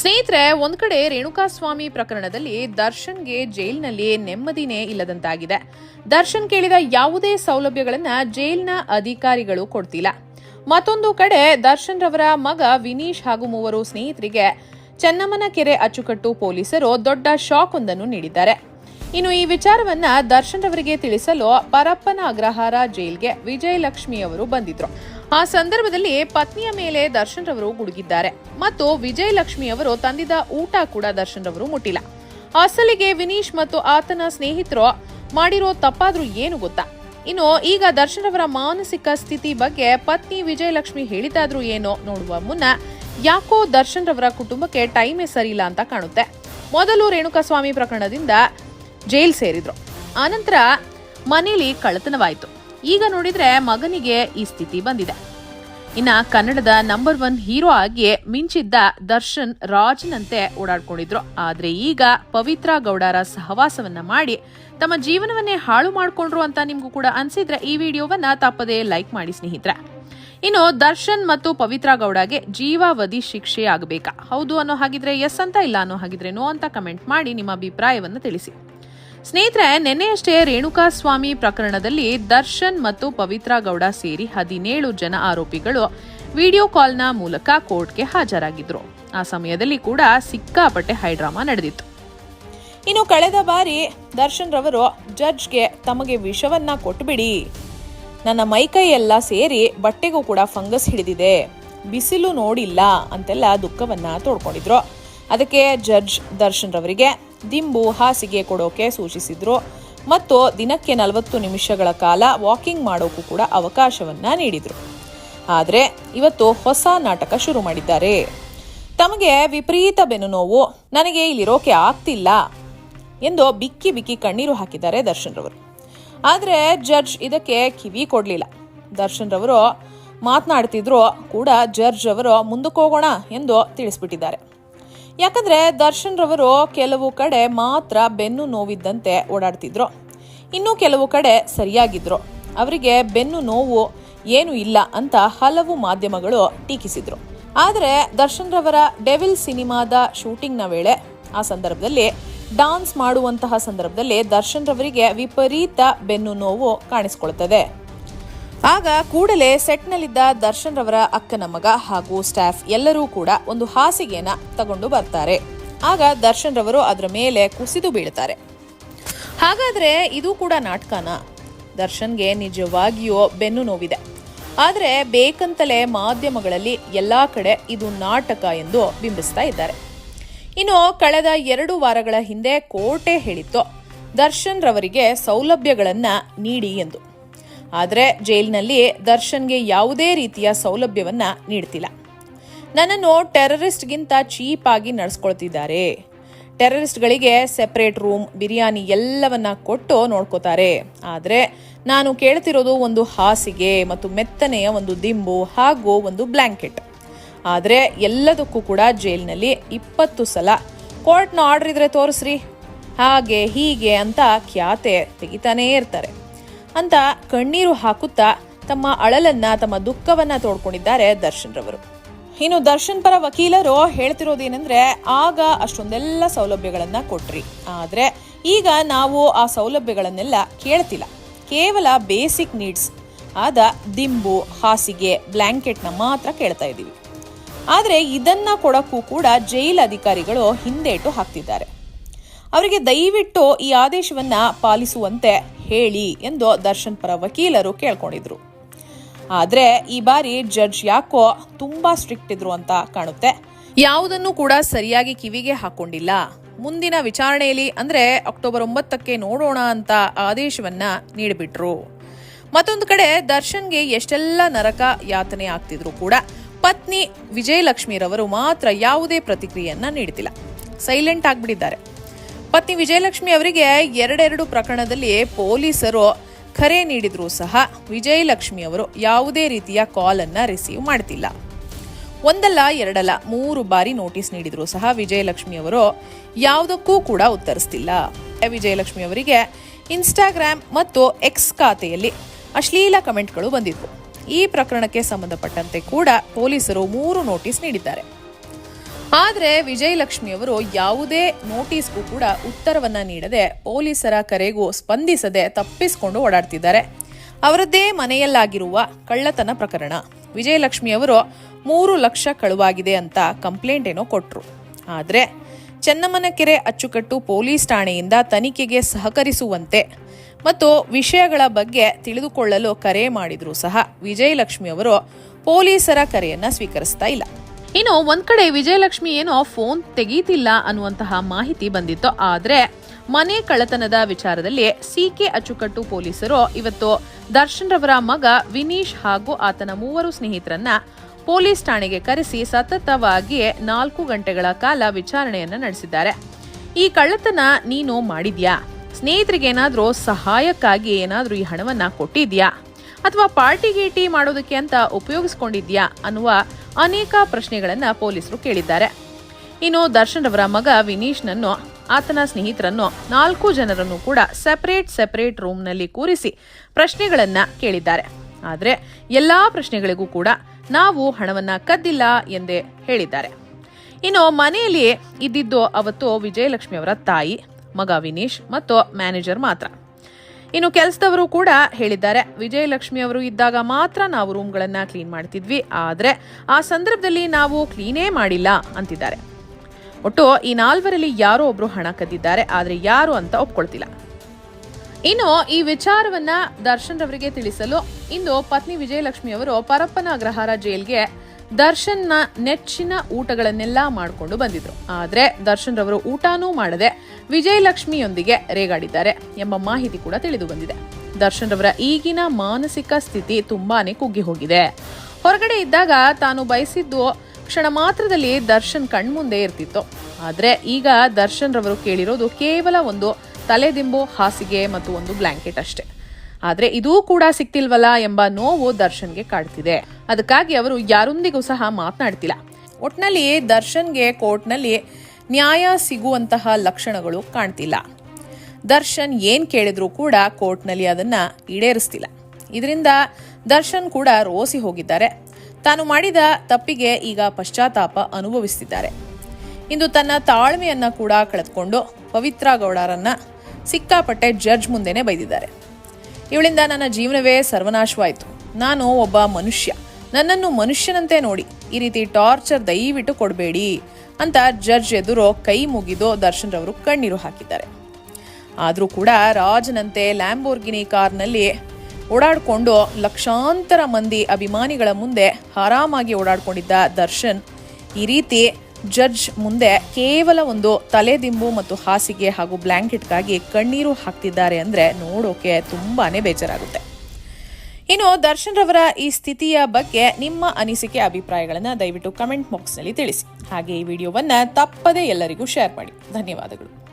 ಸ್ನೇಹಿತರೆ, ಒಂದ್ ಕಡೆ ರೇಣುಕಾಸ್ವಾಮಿ ಪ್ರಕರಣದಲ್ಲಿ ದರ್ಶನ್ಗೆ ಜೈಲ್ನಲ್ಲಿ ನೆಮ್ಮದಿನೇ ಇಲ್ಲದಂತಾಗಿದೆ. ದರ್ಶನ್ ಕೇಳಿದ ಯಾವುದೇ ಸೌಲಭ್ಯಗಳನ್ನ ಜೈಲ್ನ ಅಧಿಕಾರಿಗಳು ಕೊಡ್ತಿಲ್ಲ. ಮತ್ತೊಂದು ಕಡೆ ದರ್ಶನ್ ರವರ ಮಗ ವಿನೀಶ್ ಹಾಗೂ ಮೂವರು ಸ್ನೇಹಿತರಿಗೆ ಚೆನ್ನಮ್ಮನ ಕೆರೆ ಅಚ್ಚುಕಟ್ಟು ಪೊಲೀಸರು ದೊಡ್ಡ ಶಾಕ್ ಒಂದನ್ನು ನೀಡಿದ್ದಾರೆ. ಇನ್ನು ಈ ವಿಚಾರವನ್ನ ದರ್ಶನ್ ರವರಿಗೆ ತಿಳಿಸಲು ಪರಪ್ಪನ ಅಗ್ರಹಾರ ಜೈಲ್ಗೆ ವಿಜಯಲಕ್ಷ್ಮಿ ಅವರು ಬಂದಿದ್ರು. ಆ ಸಂದರ್ಭದಲ್ಲಿ ಪತ್ನಿಯ ಮೇಲೆ ದರ್ಶನ್ ರವರು ಗುಡುಗಿದ್ದಾರೆ. ಮತ್ತು ವಿಜಯಲಕ್ಷ್ಮಿ ಅವರು ತಂದಿದ್ದ ಊಟ ಕೂಡ ದರ್ಶನ್ ರವರು ಮುಟ್ಟಿಲ್ಲ. ಅಸಲಿಗೆ ವಿನೀಶ್ ಮತ್ತು ಆತನ ಸ್ನೇಹಿತರು ಮಾಡಿರೋ ತಪ್ಪಾದ್ರೂ ಏನು ಗೊತ್ತಾ? ಇನ್ನು ಈಗ ದರ್ಶನ್ ರವರ ಮಾನಸಿಕ ಸ್ಥಿತಿ ಬಗ್ಗೆ ಪತ್ನಿ ವಿಜಯಲಕ್ಷ್ಮಿ ಹೇಳಿದಾದ್ರೂ ಏನೋ ನೋಡುವ ಮುನ್ನ ಯಾಕೋ ದರ್ಶನ್ ರವರ ಕುಟುಂಬಕ್ಕೆ ಟೈಮೇ ಸರಿಯಿಲ್ಲ ಅಂತ ಕಾಣುತ್ತೆ. ಮೊದಲು ರೇಣುಕಾಸ್ವಾಮಿ ಪ್ರಕರಣದಿಂದ ಜೈಲ್ ಸೇರಿದ್ರು. ಆನಂತರ ಮನೇಲಿ ಕಳ್ಳತನವಾಯಿತು. ಈಗ ನೋಡಿದ್ರೆ ಮಗನಿಗೆ ಈ ಸ್ಥಿತಿ ಬಂದಿದೆ. ಇನ್ನ ಕನ್ನಡದ ನಂಬರ್ ಒನ್ ಹೀರೋ ಆಗಿ ಮಿಂಚಿದ್ದ ದರ್ಶನ್ ರಾಜ್ನಂತೆ ಓಡಾಡ್ಕೊಂಡಿದ್ರು. ಆದ್ರೆ ಈಗ ಪವಿತ್ರ ಗೌಡರ ಸಹವಾಸವನ್ನ ಮಾಡಿ ತಮ್ಮ ಜೀವನವನ್ನೇ ಹಾಳು ಮಾಡ್ಕೊಂಡ್ರು ಅಂತ ನಿಮ್ಗೂ ಕೂಡ ಅನ್ಸಿದ್ರೆ ಈ ವಿಡಿಯೋವನ್ನ ತಪ್ಪದೇ ಲೈಕ್ ಮಾಡಿ ಸ್ನೇಹಿತರೆ. ಇನ್ನು ದರ್ಶನ್ ಮತ್ತು ಪವಿತ್ರ ಗೌಡಗೆ ಜೀವಾವಧಿ ಶಿಕ್ಷೆ ಆಗಬೇಕಾ? ಹೌದು ಅನ್ನೋ ಹಾಗಿದ್ರೆ ಎಸ್ ಅಂತ ಇಲ್ಲ ಅನ್ನೋ ಹಾಗಿದ್ರೆ ನೋ ಅಂತ ಕಮೆಂಟ್ ಮಾಡಿ ನಿಮ್ಮ ಅಭಿಪ್ರಾಯವನ್ನು ತಿಳಿಸಿ. ಸ್ನೇಹಿತರೆ, ನಿನ್ನೆಯಷ್ಟೇ ರೇಣುಕಾಸ್ವಾಮಿ ಪ್ರಕರಣದಲ್ಲಿ ದರ್ಶನ್ ಮತ್ತು ಪವಿತ್ರ ಗೌಡ ಸೇರಿ ಹದಿನೇಳು ಜನ ಆರೋಪಿಗಳು ವಿಡಿಯೋ ಕಾಲ್ನ ಮೂಲಕ ಕೋರ್ಟ್ಗೆ ಹಾಜರಾಗಿದ್ರು. ಆ ಸಮಯದಲ್ಲಿ ಕೂಡ ಸಿಕ್ಕಾಪಟ್ಟೆ ಹೈಡ್ರಾಮಾ ನಡೆದಿತ್ತು. ಇನ್ನು ಕಳೆದ ಬಾರಿ ದರ್ಶನ್ ರವರು ಜಡ್ಜ್ಗೆ ತಮಗೆ ವಿಷವನ್ನ ಕೊಟ್ಟುಬಿಡಿ ನನ್ನ ಮೈಕೈ ಎಲ್ಲ ಸೇರಿ ಬಟ್ಟೆಗೂ ಕೂಡ ಫಂಗಸ್ ಹಿಡಿದಿದೆ. ಬಿಸಿಲು ನೋಡಿಲ್ಲ ಅಂತೆಲ್ಲ ದುಃಖವನ್ನ ತೋಡ್ಕೊಂಡಿದ್ರು. ಅದಕ್ಕೆ ಜಡ್ಜ್ ದರ್ಶನ್ ರವರಿಗೆ ದಿಂಬು ಹಾಸಿಗೆ ಕೊಡೋಕೆ ಸೂಚಿಸಿದ್ರು. ಮತ್ತು ದಿನಕ್ಕೆ ನಲವತ್ತು ನಿಮಿಷಗಳ ಕಾಲ ವಾಕಿಂಗ್ ಮಾಡೋಕ್ಕೂ ಕೂಡ ಅವಕಾಶವನ್ನ ನೀಡಿದ್ರು. ಆದರೆ ಇವತ್ತು ಹೊಸ ನಾಟಕ ಶುರು ಮಾಡಿದ್ದಾರೆ. ತಮಗೆ ವಿಪರೀತ ಬೆನ್ನು ನೋವು, ನನಗೆ ಇಲ್ಲಿರೋಕೆ ಆಗ್ತಿಲ್ಲ ಎಂದು ಬಿಕ್ಕಿ ಬಿಕ್ಕಿ ಕಣ್ಣೀರು ಹಾಕಿದ್ದಾರೆ ದರ್ಶನ್ ರವರು. ಆದರೆ ಜಡ್ಜ್ ಇದಕ್ಕೆ ಕಿವಿ ಕೊಡಲಿಲ್ಲ. ದರ್ಶನ್ ರವರು ಮಾತನಾಡ್ತಿದ್ರು ಕೂಡ ಜಡ್ಜ್ ಅವರು ಮುಂದಕ್ಕೆ ಹೋಗೋಣ ಎಂದು ತಿಳಿಸ್ಬಿಟ್ಟಿದ್ದಾರೆ. ಯಾಕಂದ್ರೆ ದರ್ಶನ್ ರವರು ಕೆಲವು ಕಡೆ ಮಾತ್ರ ಬೆನ್ನು ನೋವಿದ್ದಂತೆ ಓಡಾಡ್ತಿದ್ರು. ಇನ್ನು ಕೆಲವು ಕಡೆ ಸರಿಯಾಗಿದ್ರು. ಅವರಿಗೆ ಬೆನ್ನು ನೋವು ಏನು ಇಲ್ಲ ಅಂತ ಹಲವು ಮಾಧ್ಯಮಗಳು ಟೀಕಿಸಿದ್ರು. ಆದರೆ ದರ್ಶನ್ ರವರ ಡೆವಿಲ್ ಸಿನಿಮಾದ ಶೂಟಿಂಗ್ನ ವೇಳೆ ಆ ಸಂದರ್ಭದಲ್ಲಿ ಡಾನ್ಸ್ ಮಾಡುವಂತಹ ಸಂದರ್ಭದಲ್ಲಿ ದರ್ಶನ್ ರವರಿಗೆ ವಿಪರೀತ ಬೆನ್ನು ನೋವು ಕಾಣಿಸಿಕೊಳ್ತದೆ. ಆಗ ಕೂಡಲೇ ಸೆಟ್ನಲ್ಲಿದ್ದ ದರ್ಶನ್ ರವರ ಅಕ್ಕನ ಮಗ ಹಾಗೂ ಸ್ಟಾಫ್ ಎಲ್ಲರೂ ಕೂಡ ಒಂದು ಹಾಸಿಗೆನ ತಗೊಂಡು ಬರ್ತಾರೆ. ಆಗ ದರ್ಶನ್ ರವರು ಅದರ ಮೇಲೆ ಕುಸಿದು ಬೀಳ್ತಾರೆ. ಹಾಗಾದ್ರೆ ಇದು ಕೂಡ ನಾಟಕನ? ದರ್ಶನ್ಗೆ ನಿಜವಾಗಿಯೂ ಬೆನ್ನು ನೋವಿದೆ. ಆದರೆ ಬೇಕಂತಲೇ ಮಾಧ್ಯಮಗಳಲ್ಲಿ ಎಲ್ಲಾ ಕಡೆ ಇದು ನಾಟಕ ಎಂದು ಬಿಂಬಿಸ್ತಾ ಇದ್ದಾರೆ. ಇನ್ನು ಕಳೆದ ಎರಡು ವಾರಗಳ ಹಿಂದೆ ಕೋರ್ಟೆ ಹೇಳಿತ್ತು. ದರ್ಶನ್ ರವರಿಗೆ ಸೌಲಭ್ಯಗಳನ್ನ ನೀಡಿ ಎಂದು. ಆದರೆ ಜೈಲಿನಲ್ಲಿ ದರ್ಶನ್ಗೆ ಯಾವುದೇ ರೀತಿಯ ಸೌಲಭ್ಯವನ್ನ ನೀಡ್ತಿಲ್ಲ. ನನ್ನನ್ನು ಟೆರರಿಸ್ಟ್ಗಿಂತ ಚೀಪ್ ಆಗಿ ನಡೆಸ್ಕೊಳ್ತಿದ್ದಾರೆ. ಟೆರರಿಸ್ಟ್ಗಳಿಗೆ ಸೆಪರೇಟ್ ರೂಮ್, ಬಿರಿಯಾನಿ ಎಲ್ಲವನ್ನ ಕೊಟ್ಟು ನೋಡ್ಕೋತಾರೆ. ಆದರೆ ನಾನು ಕೇಳ್ತಿರೋದು ಒಂದು ಹಾಸಿಗೆ ಮತ್ತು ಮೆತ್ತನೆಯ ಒಂದು ದಿಂಬು ಹಾಗೂ ಒಂದು ಬ್ಲ್ಯಾಂಕೆಟ್ ಆದರೆ ಎಲ್ಲದಕ್ಕೂ ಕೂಡ ಜೈಲಿನಲ್ಲಿ ಇಪ್ಪತ್ತು ಸಲ ಕೋರ್ಟ್ನ ಆರ್ಡರ್ ಇದ್ರೆ ತೋರಿಸ್ರಿ. ಹಾಗೆ ಹೀಗೆ ಅಂತ ಖ್ಯಾತೆ ತೆಗಿತಾನೇ ಇರ್ತಾರೆ. ಅಂತ ಕಣ್ಣೀರು ಹಾಕುತ್ತಾ ತಮ್ಮ ಅಳಲನ್ನ, ತಮ್ಮ ದುಃಖವನ್ನ ತೋಡ್ಕೊಂಡಿದ್ದಾರೆ ದರ್ಶನ್ ರವರು. ಇನ್ನು ದರ್ಶನ್ ಪರ ವಕೀಲರು ಹೇಳ್ತಿರೋದೇನೆಂದ್ರೆ, ಆಗ ಅಷ್ಟೊಂದೆಲ್ಲ ಸೌಲಭ್ಯಗಳನ್ನ ಕೊಟ್ರಿ. ಆದ್ರೆ ಈಗ ನಾವು ಆ ಸೌಲಭ್ಯಗಳನ್ನೆಲ್ಲ ಕೇಳ್ತಿಲ್ಲ. ಕೇವಲ ಬೇಸಿಕ್ ನೀಡ್ಸ್ ಆದ ದಿಂಬು, ಹಾಸಿಗೆ ಬ್ಲ್ಯಾಂಕೆಟ್ನ ಮಾತ್ರ ಕೇಳ್ತಾ ಇದ್ದೀವಿ. ಆದರೆ ಇದನ್ನ ಕೊಡಕ್ಕೂ ಕೂಡ ಜೈಲ್ ಅಧಿಕಾರಿಗಳು ಹಿಂದೇಟು ಹಾಕ್ತಿದ್ದಾರೆ. ಅವರಿಗೆ ದಯವಿಟ್ಟು ಈ ಆದೇಶವನ್ನ ಪಾಲಿಸುವಂತೆ ಹೇಳಿ ಎಂದು ದರ್ಶನ್ ಪರ ವಕೀಲರು ಕೇಳ್ಕೊಂಡಿದ್ರು. ಆದ್ರೆ ಈ ಬಾರಿ ಜಡ್ಜ್ ಯಾಕೋ ತುಂಬಾ ಸ್ಟ್ರಿಕ್ಟ್ ಇದ್ರು ಅಂತ ಕಾಣುತ್ತೆ. ಯಾವುದನ್ನು ಕೂಡ ಸರಿಯಾಗಿ ಕಿವಿಗೆ ಹಾಕೊಂಡಿಲ್ಲ. ಮುಂದಿನ ವಿಚಾರಣೆಯಲ್ಲಿ ಅಂದ್ರೆ ಅಕ್ಟೋಬರ್ ಒಂಬತ್ತಕ್ಕೆ ನೋಡೋಣ ಅಂತ ಆದೇಶವನ್ನ ನೀಡಿಬಿಟ್ರು. ಮತ್ತೊಂದು ಕಡೆ ದರ್ಶನ್ಗೆ ಎಷ್ಟೆಲ್ಲ ನರಕ ಯಾತನೆ ಆಗ್ತಿದ್ರು ಕೂಡ ಪತ್ನಿ ವಿಜಯಲಕ್ಷ್ಮಿರವರು ಮಾತ್ರ ಯಾವುದೇ ಪ್ರತಿಕ್ರಿಯೆಯನ್ನ ನೀಡುತ್ತಿಲ್ಲ ಸೈಲೆಂಟ್ ಆಗ್ಬಿಟ್ಟಿದ್ದಾರೆ. ಪತ್ನಿ ವಿಜಯಲಕ್ಷ್ಮಿ ಅವರಿಗೆ ಎರಡೆರಡು ಪ್ರಕರಣದಲ್ಲಿ ಪೊಲೀಸರು ಕರೆ ನೀಡಿದ್ರು ಸಹ ವಿಜಯಲಕ್ಷ್ಮಿ ಅವರು ಯಾವುದೇ ರೀತಿಯ ಕಾಲ್ ಅನ್ನ ರಿಸೀವ್ ಮಾಡ್ತಿಲ್ಲ. ಒಂದಲ್ಲ, ಎರಡಲ್ಲ, ಮೂರು ಬಾರಿ ನೋಟಿಸ್ ನೀಡಿದ್ರು ಸಹ ವಿಜಯಲಕ್ಷ್ಮಿ ಅವರು ಯಾವುದಕ್ಕೂ ಕೂಡ ಉತ್ತರಿಸ್ತಿಲ್ಲ. ವಿಜಯಲಕ್ಷ್ಮಿ ಅವರಿಗೆ ಇನ್ಸ್ಟಾಗ್ರಾಮ್ ಮತ್ತು ಎಕ್ಸ್ ಖಾತೆಯಲ್ಲಿ ಅಶ್ಲೀಲ ಕಮೆಂಟ್ಗಳು ಬಂದಿದ್ವು. ಈ ಪ್ರಕರಣಕ್ಕೆ ಸಂಬಂಧಪಟ್ಟಂತೆ ಕೂಡ ಪೊಲೀಸರು ಮೂರು ನೋಟಿಸ್ ನೀಡಿದ್ದಾರೆ. ಆದರೆ ವಿಜಯಲಕ್ಷ್ಮಿಯವರು ಯಾವುದೇ ನೋಟಿಸ್ಗೂ ಕೂಡ ಉತ್ತರವನ್ನ ನೀಡದೆ ಪೊಲೀಸರ ಕರೆಗೂ ಸ್ಪಂದಿಸದೆ ತಪ್ಪಿಸಿಕೊಂಡು ಓಡಾಡ್ತಿದ್ದಾರೆ. ಅವರದ್ದೇ ಮನೆಯಲ್ಲಾಗಿರುವ ಕಳ್ಳತನ ಪ್ರಕರಣ. ವಿಜಯಲಕ್ಷ್ಮಿಯವರು ಮೂರು ಲಕ್ಷ ಕಳುವಾಗಿದೆ ಅಂತ ಕಂಪ್ಲೇಂಟ್ ಏನೋ ಕೊಟ್ಟರು ಆದರೆ ಚೆನ್ನಮ್ಮನಕೆರೆ ಅಚ್ಚುಕಟ್ಟು ಪೊಲೀಸ್ ಠಾಣೆಯಿಂದ ತನಿಖೆಗೆ ಸಹಕರಿಸುವಂತೆ ಮತ್ತು ವಿಷಯಗಳ ಬಗ್ಗೆ ತಿಳಿದುಕೊಳ್ಳಲು ಕರೆ ಮಾಡಿದರೂ ಸಹ ವಿಜಯಲಕ್ಷ್ಮಿಯವರು ಪೊಲೀಸರ ಕರೆಯನ್ನು ಸ್ವೀಕರಿಸ್ತಾ ಇಲ್ಲ. ಇನ್ನು ಒಂದ್ ಕಡೆ ವಿಜಯಲಕ್ಷ್ಮಿ ಏನೋ ಫೋನ್ ತೆಗೀತಿಲ್ಲ ಅನ್ನುವಂತಹ ಮಾಹಿತಿ ಬಂದಿತ್ತು. ಆದ್ರೆ ಮನೆ ಕಳ್ಳತನದ ವಿಚಾರದಲ್ಲಿ ಸಿಕೆ ಅಚ್ಚುಕಟ್ಟು ಪೊಲೀಸರು ಇವತ್ತು ದರ್ಶನ್ ರವರ ಮಗ ವಿನೀಶ್ ಹಾಗೂ ಆತನ ಮೂವರು ಸ್ನೇಹಿತರನ್ನ ಪೊಲೀಸ್ ಠಾಣೆಗೆ ಕರೆಸಿ ಸತತವಾಗಿ ನಾಲ್ಕು ಗಂಟೆಗಳ ಕಾಲ ವಿಚಾರಣೆಯನ್ನ ನಡೆಸಿದ್ದಾರೆ. ಈ ಕಳ್ಳತನ ನೀನು ಮಾಡಿದ್ಯಾ? ಸ್ನೇಹಿತರಿಗೆ ಏನಾದ್ರೂ ಸಹಾಯಕ್ಕಾಗಿ ಏನಾದ್ರೂ ಈ ಹಣವನ್ನ ಕೊಟ್ಟಿದ್ಯಾ? ಅಥವಾ ಪಾರ್ಟಿ ಗೀಟಿ ಮಾಡೋದಕ್ಕೆ ಅಂತ ಉಪಯೋಗಿಸ್ಕೊಂಡಿದ್ಯಾ ಅನ್ನುವ ಅನೇಕ ಪ್ರಶ್ನೆಗಳನ್ನು ಪೊಲೀಸರು ಕೇಳಿದ್ದಾರೆ. ಇನ್ನು ದರ್ಶನ್ ಅವರ ಮಗ ವಿನೀಶ್ನನ್ನು, ಆತನ ಸ್ನೇಹಿತರನ್ನು ನಾಲ್ಕು ಜನರನ್ನು ಕೂಡ ಸೆಪರೇಟ್ ಸೆಪರೇಟ್ ರೂಮ್ನಲ್ಲಿ ಕೂರಿಸಿ ಪ್ರಶ್ನೆಗಳನ್ನು ಕೇಳಿದ್ದಾರೆ. ಆದರೆ ಎಲ್ಲಾ ಪ್ರಶ್ನೆಗಳಿಗೂ ಕೂಡ ನಾವು ಹಣವನ್ನ ಕದ್ದಿಲ್ಲ ಎಂದೇ ಹೇಳಿದ್ದಾರೆ. ಇನ್ನು ಮನೆಯಲ್ಲಿ ಇದ್ದಿದ್ದು ಅವತ್ತು ವಿಜಯಲಕ್ಷ್ಮಿ ಅವರ ತಾಯಿ, ಮಗ ವಿನೀಶ್ ಮತ್ತು ಮ್ಯಾನೇಜರ್ ಮಾತ್ರ. ಇನ್ನು ಕೆಲಸದವರು ಕೂಡ ಹೇಳಿದ್ದಾರೆ. ವಿಜಯಲಕ್ಷ್ಮಿ ಅವರು ಇದ್ದಾಗ ಮಾತ್ರ ನಾವು ರೂಮ್ಗಳನ್ನ ಕ್ಲೀನ್ ಮಾಡ್ತಿದ್ವಿ. ಆದ್ರೆ ಆ ಸಂದರ್ಭದಲ್ಲಿ ನಾವು ಕ್ಲೀನೇ ಮಾಡಿಲ್ಲ ಅಂತಿದ್ದಾರೆ. ಒಟ್ಟು ಈ ನಾಲ್ವರಲ್ಲಿ ಯಾರೋ ಒಬ್ರು ಹಣ ಕದ್ದಿದ್ದಾರೆ. ಆದ್ರೆ ಯಾರು ಅಂತ ಒಪ್ಕೊಳ್ತಿಲ್ಲ. ಇನ್ನು ಈ ವಿಚಾರವನ್ನ ದರ್ಶನ್ ರವರಿಗೆ ತಿಳಿಸಲು ಇಂದು ಪತ್ನಿ ವಿಜಯಲಕ್ಷ್ಮಿ ಅವರು ಪರಪ್ಪನ ಅಗ್ರಹಾರ ಜೈಲ್ಗೆ ದರ್ಶನ್ನ ನೆಚ್ಚಿನ ಊಟಗಳನ್ನೆಲ್ಲ ಮಾಡಿಕೊಂಡು ಬಂದಿದ್ರು. ಆದ್ರೆ ದರ್ಶನ್ ರವರು ಊಟನೂ ಮಾಡದೆ ವಿಜಯಲಕ್ಷ್ಮಿಯೊಂದಿಗೆ ರೇಗಾಡಿದ್ದಾರೆ ಎಂಬ ಮಾಹಿತಿ ಕೂಡ ತಿಳಿದು ಬಂದಿದೆ. ದರ್ಶನ್ ರವರ ಈಗಿನ ಮಾನಸಿಕ ಸ್ಥಿತಿ ತುಂಬಾನೇ ಕುಗ್ಗಿ ಹೋಗಿದೆ. ಹೊರಗಡೆ ಇದ್ದಾಗ ತಾನು ಬಯಸಿದ್ದು ಕ್ಷಣ ಮಾತ್ರದಲ್ಲಿ ದರ್ಶನ್ ಕಣ್ಮುಂದೆ ಇರ್ತಿತ್ತು. ಆದ್ರೆ ಈಗ ದರ್ಶನ್ ರವರು ಕೇಳಿರೋದು ಕೇವಲ ಒಂದು ತಲೆದಿಂಬು, ಹಾಸಿಗೆ ಮತ್ತು ಒಂದು ಬ್ಲಾಂಕೆಟ್ ಅಷ್ಟೇ. ಆದ್ರೆ ಇದೂ ಕೂಡ ಸಿಕ್ತಿಲ್ವಲ್ಲ ಎಂಬ ನೋವು ದರ್ಶನ್ಗೆ ಕಾಡ್ತಿದೆ. ಅದಕ್ಕಾಗಿ ಅವರು ಯಾರೊಂದಿಗೂ ಸಹ ಮಾತನಾಡ್ತಿಲ್ಲ. ಒಟ್ನಲ್ಲಿ ದರ್ಶನ್ಗೆ ಕೋರ್ಟ್ನಲ್ಲಿ ನ್ಯಾಯ ಸಿಗುವಂತಹ ಲಕ್ಷಣಗಳು ಕಾಣ್ತಿಲ್ಲ. ದರ್ಶನ್ ಏನ್ ಕೇಳಿದ್ರು ಕೂಡ ಕೋರ್ಟ್ನಲ್ಲಿ ಅದನ್ನ ಈಡೇರಿಸ್ತಿಲ್ಲ. ಇದರಿಂದ ದರ್ಶನ್ ಕೂಡ ರೋಸಿ ಹೋಗಿದ್ದಾರೆ. ತಾನು ಮಾಡಿದ ತಪ್ಪಿಗೆ ಈಗ ಪಶ್ಚಾತ್ತಾಪ ಅನುಭವಿಸ್ತಿದ್ದಾರೆ. ಇಂದು ತನ್ನ ತಾಳ್ಮೆಯನ್ನ ಕೂಡ ಕಳೆದುಕೊಂಡು ಪವಿತ್ರ ಗೌಡರನ್ನ ಸಿಕ್ಕಾಪಟ್ಟೆ ಜಡ್ಜ್ ಮುಂದೆನೆ ಬೈದಿದ್ದಾರೆ. ಇವಳಿಂದ ನನ್ನ ಜೀವನವೇ ಸರ್ವನಾಶವಾಯಿತು. ನಾನು ಒಬ್ಬ ಮನುಷ್ಯ. ನನ್ನನ್ನು ಮನುಷ್ಯನಂತೆ ನೋಡಿ, ಈ ರೀತಿ ಟಾರ್ಚರ್ ದಯವಿಟ್ಟು ಕೊಡಬೇಡಿ ಅಂತ ಜಡ್ಜ್ ಎದುರು ಕೈ ಮುಗಿದು ದರ್ಶನ್ ರವರು ಕಣ್ಣೀರು ಹಾಕಿದ್ದಾರೆ. ಆದರೂ ಕೂಡ ರಾಜನಂತೆ ಲ್ಯಾಂಬೋರ್ಗಿನಿ ಕಾರ್ನಲ್ಲಿ ಓಡಾಡಿಕೊಂಡು ಲಕ್ಷಾಂತರ ಮಂದಿ ಅಭಿಮಾನಿಗಳ ಮುಂದೆ ಆರಾಮಾಗಿ ಓಡಾಡ್ಕೊಂಡಿದ್ದ ದರ್ಶನ್ ಈ ರೀತಿ ಜಡ್ಜ್ ಮುಂದೆ ಕೇವಲ ಒಂದು ತಲೆದಿಂಬು ಮತ್ತು ಹಾಸಿಗೆ ಹಾಗೂ ಬ್ಲ್ಯಾಂಕೆಟ್ಗಾಗಿ ಕಣ್ಣೀರು ಹಾಕ್ತಿದ್ದಾರೆ ಅಂದ್ರೆ ನೋಡೋಕೆ ತುಂಬಾನೇ ಬೇಜಾರಾಗುತ್ತೆ. ಇನ್ನು ದರ್ಶನ್ ರವರ ಈ ಸ್ಥಿತಿಯ ಬಗ್ಗೆ ನಿಮ್ಮ ಅನಿಸಿಕೆ, ಅಭಿಪ್ರಾಯಗಳನ್ನು ದಯವಿಟ್ಟು ಕಮೆಂಟ್ ಬಾಕ್ಸ್ನಲ್ಲಿ ತಿಳಿಸಿ. ಹಾಗೆ ಈ ವಿಡಿಯೋವನ್ನ ತಪ್ಪದೇ ಎಲ್ಲರಿಗೂ ಶೇರ್ ಮಾಡಿ. ಧನ್ಯವಾದಗಳು.